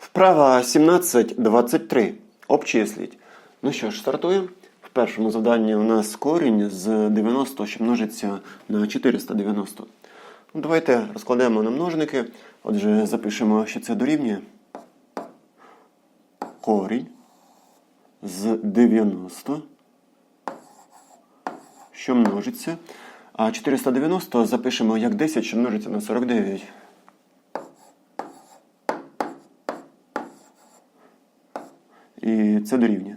Вправа 17.23. Обчисліть. Ну що ж, стартуємо. В першому завданні у нас корінь з 90, що множиться на 490. Ну, Давайте розкладемо на множники. Отже, запишемо, що це дорівнює. Корінь з 90, що множиться. А 490 запишемо як 10, що множиться на 49. І це дорівнює.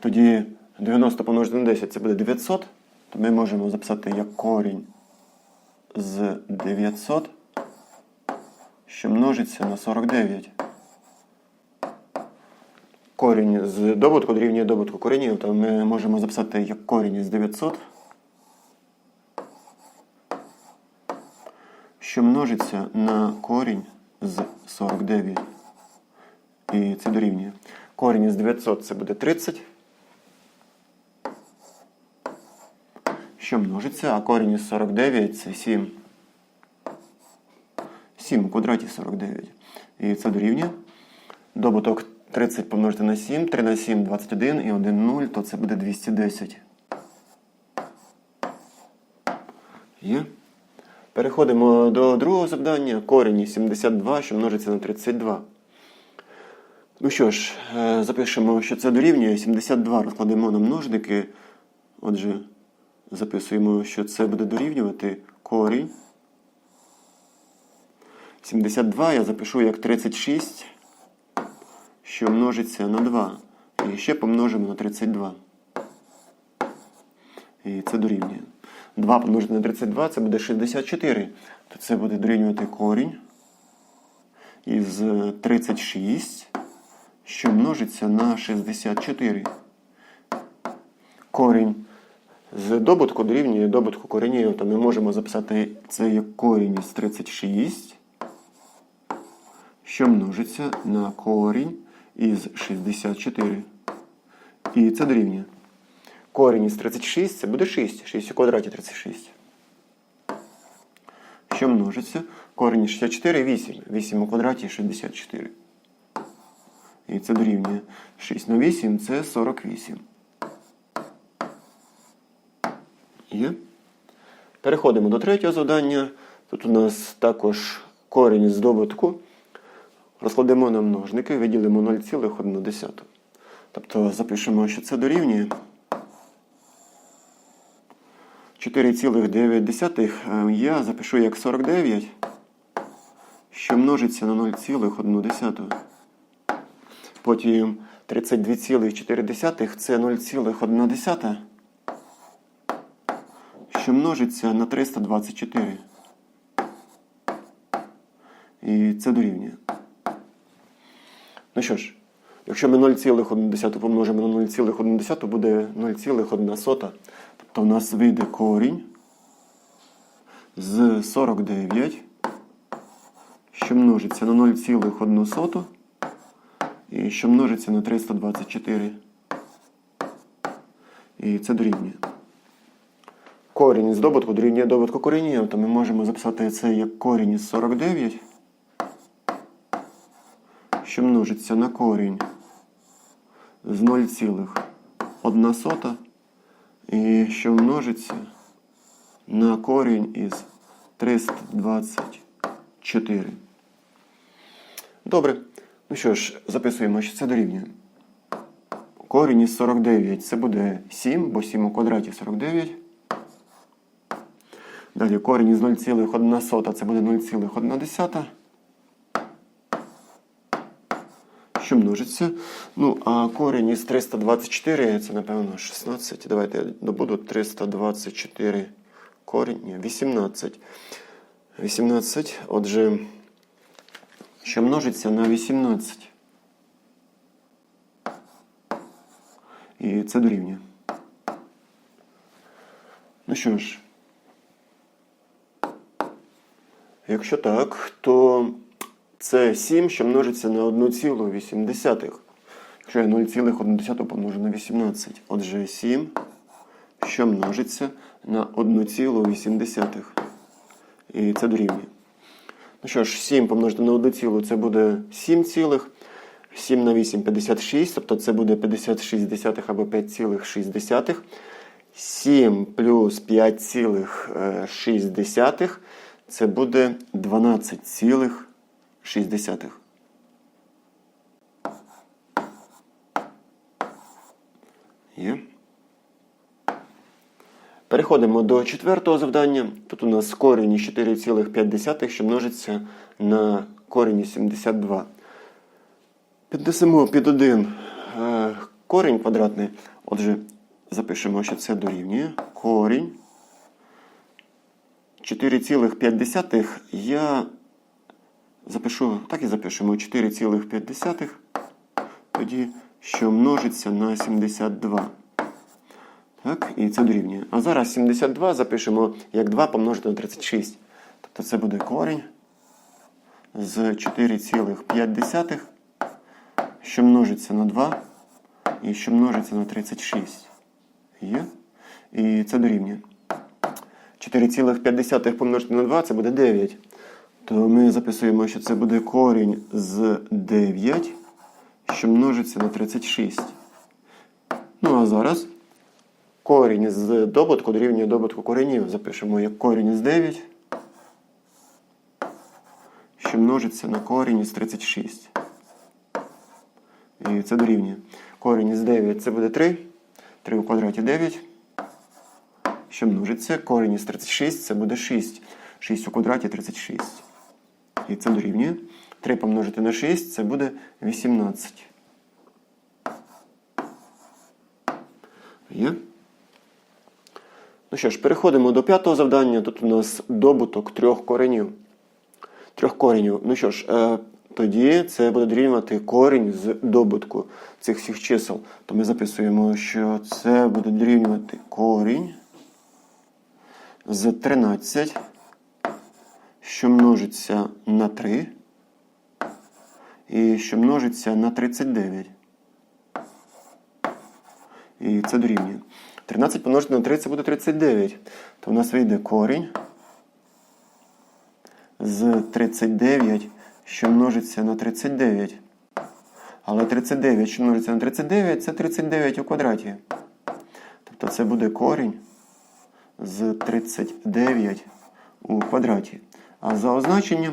Тоді 90 помножити на 10 це буде 900. То ми можемо записати як корінь з 900, що множиться на 49. Корінь з добутку дорівнює добутку коренів, то ми можемо записати як корінь з 900, що множиться на корінь з 49. І це дорівнює. Корінь із 900 це буде 30. Що множиться, а корінь із 49 це 7. 7 у квадраті 49. І це дорівнює. Добуток 30 помножити на 7, 3 на 7 21 і 1 0, то це буде 210. Є. Переходимо до другого завдання. Корінь із 72, що множиться на 32. Ну що ж, е, запишемо, що це дорівнює. 72 розкладемо на множники. Отже, записуємо, що це буде дорівнювати корінь. 72 я запишу як 36, що множиться на 2. І ще помножимо на 32. І це дорівнює. 2 помножити на 32 це буде 64. То це буде дорівнювати корінь із 36 що множиться на 64. Корінь з добутку дорівнює добутку коренів, то ми можемо записати це як корінь із 36, що множиться на корінь із 64. І це дорівнює. Корінь із 36 це буде 6. 6 у квадраті 36. Що множиться? Корінь із 64 8. 8 у квадраті 64. І це дорівнює 6 на 8 це 48. Є. Переходимо до третього завдання. Тут у нас також корінь з добутку. Розкладемо на множники, виділимо 0,1. Тобто запишемо, що це дорівнює 4,9 я запишу як 49, що множиться на 0,1. Потім 32,4 це 0,1, що множиться на 324. І це дорівнює. Ну що ж, якщо ми 0,1 помножимо на 0,1, буде 0,1. Тобто у нас вийде корінь з 49, що множиться на 0,1 і що множиться на 324. І це дорівнює. Корінь із добутку дорівнює добутку коренів, то ми можемо записати це як корінь із 49, що множиться на корінь з 0,1 і що множиться на корінь із 324. Добре. Ну що ж, записуємо, що це дорівнює. Корінь із 49 це буде 7, бо 7 у квадраті 49. Далі корінь із 0,1 це буде 0,1. Що множиться? Ну, а корінь із 324 це, напевно, 16. Давайте я добуду 324 корінь. Ні, 18. 18. Отже що множиться на 18. І це дорівнює. Ну що ж, якщо так, то це 7, що множиться на 1,8. Якщо я 0,1 помножу на 18. Отже, 7, що множиться на 1,8. І це дорівнює. Ну що ж, 7 помножити на 1 цілу, це буде 7 цілих. 7 на 8 56, тобто це буде 56 десятих або 5,6. 7 плюс 5,6 це буде 12,6. Є. Переходимо до четвертого завдання. Тут у нас корінь із 4,5, що множиться на корінь 72. Піднесемо під один е, корінь квадратний. Отже, запишемо, що це дорівнює. Корінь 4,5 я запишу, так і запишемо 4,5, тоді, що множиться на 72. Так, і це дорівнює. А зараз 72 запишемо як 2 помножити на 36. Тобто це буде корінь з 4,5, що множиться на 2 і що множиться на 36. Є? І це дорівнює. 4,5 помножити на 2 це буде 9. То ми записуємо, що це буде корінь з 9, що множиться на 36. Ну а зараз корінь з добутку дорівнює добутку коренів. Запишемо як корінь з 9, що множиться на корінь з 36. І це дорівнює. Корінь з 9 це буде 3. 3 у квадраті 9. Що множиться? Корінь із 36 це буде 6. 6 у квадраті 36. І це дорівнює. 3 помножити на 6 це буде 18. Є? Ну що ж, переходимо до п'ятого завдання. Тут у нас добуток трьох коренів. Трьох коренів. Ну що ж, е, тоді це буде дорівнювати корінь з добутку цих всіх чисел. То ми записуємо, що це буде дорівнювати корінь з 13, що множиться на 3, і що множиться на 39. І це дорівнює. 13 помножити на 3 це буде 39. То в нас вийде корінь з 39, що множиться на 39. Але 39, що множиться на 39, це 39 у квадраті. Тобто це буде корінь з 39 у квадраті. А за означенням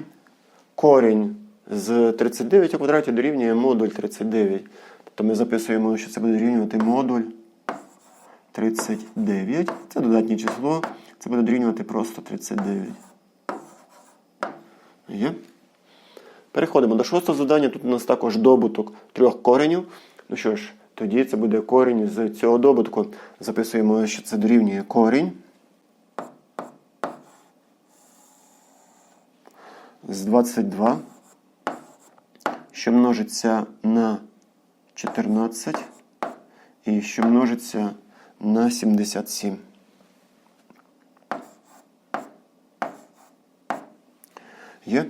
корінь з 39 у квадраті дорівнює модуль 39. Тобто ми записуємо, що це буде дорівнювати модуль 39. Це додатнє число. Це буде дорівнювати просто 39. Є? Переходимо до шостого завдання. Тут у нас також добуток трьох коренів. Ну що ж, тоді це буде корінь з цього добутку. Записуємо, що це дорівнює корінь. З 22, що множиться на 14 і що множиться на 77. Є?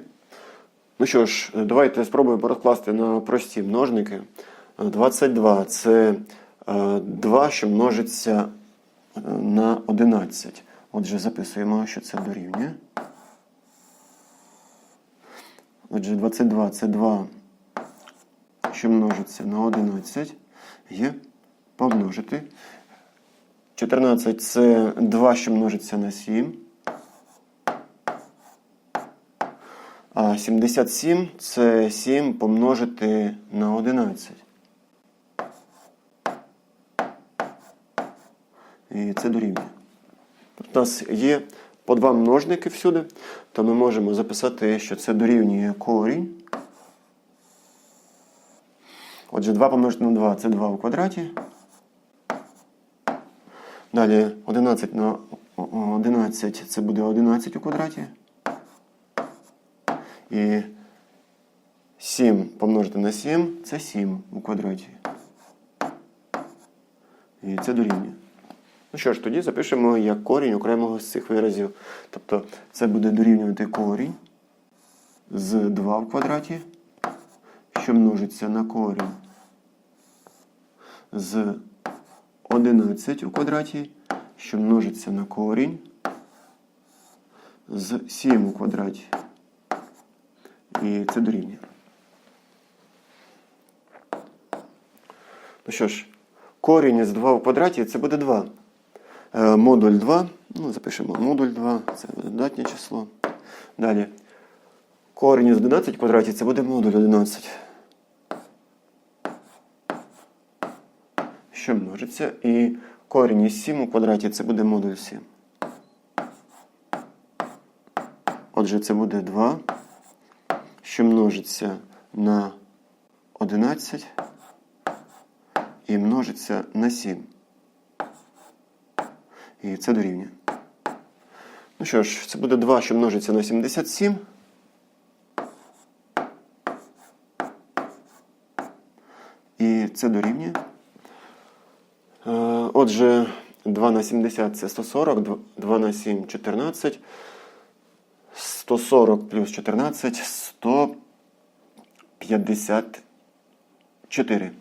Ну що ж, давайте спробуємо розкласти на прості множники. 22 це 2, що множиться е, на 11. Отже, записуємо, що це дорівнює. Отже, 22 це 2, що множиться на 11. Є помножити. 14 це 2, що множиться на 7. А 77 це 7 помножити на 11. І це дорівнює. У нас є по два множники всюди, то ми можемо записати, що це дорівнює корінь. Отже, 2 помножити на 2 це 2 у квадраті. Далі 11 на 11 це буде 11 у квадраті. І 7 помножити на 7 це 7 у квадраті. І це дорівнює. Ну що ж, тоді запишемо як корінь окремого з цих виразів. Тобто це буде дорівнювати корінь з 2 в квадраті, що множиться на корінь з 11 у квадраті, що множиться на корінь з 7 у квадраті. І це дорівнює. Ну що ж, корінь із 2 в квадраті це буде 2. Е, модуль 2. Ну, запишемо модуль 2, це буде додатнє число. Далі. Корінь із 11 в квадраті це буде модуль 11. Що множиться. І корінь із 7 у квадраті це буде модуль 7. Отже, це буде 2, що множиться на 11 і множиться на 7. І це дорівнює. Ну що ж, це буде 2, що множиться на 77. І це дорівнює. Отже, 2 на 70 це 140, 2 на 7 14. 140 плюс 14 154.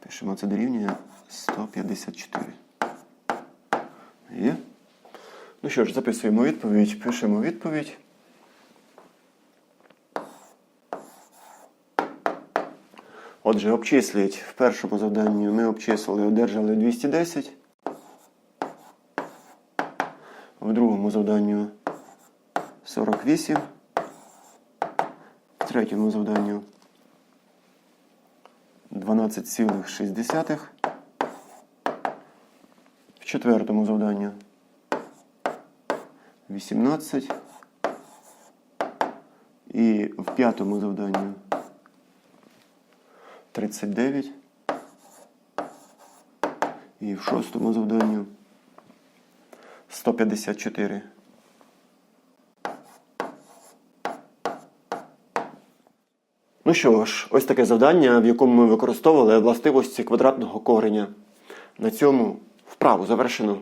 Пишемо це дорівнює 154. Є? Ну що ж, записуємо відповідь, пишемо відповідь. Отже, обчисліть в першому завданні ми обчислили, одержали 210. В другому завданню 48. В третьому завданню 12,6. В четвертому завданню 18. І в п'ятому завданню 39. І в шостому завданню 154. Ну що ж, ось таке завдання, в якому ми використовували властивості квадратного кореня. На цьому вправу завершено.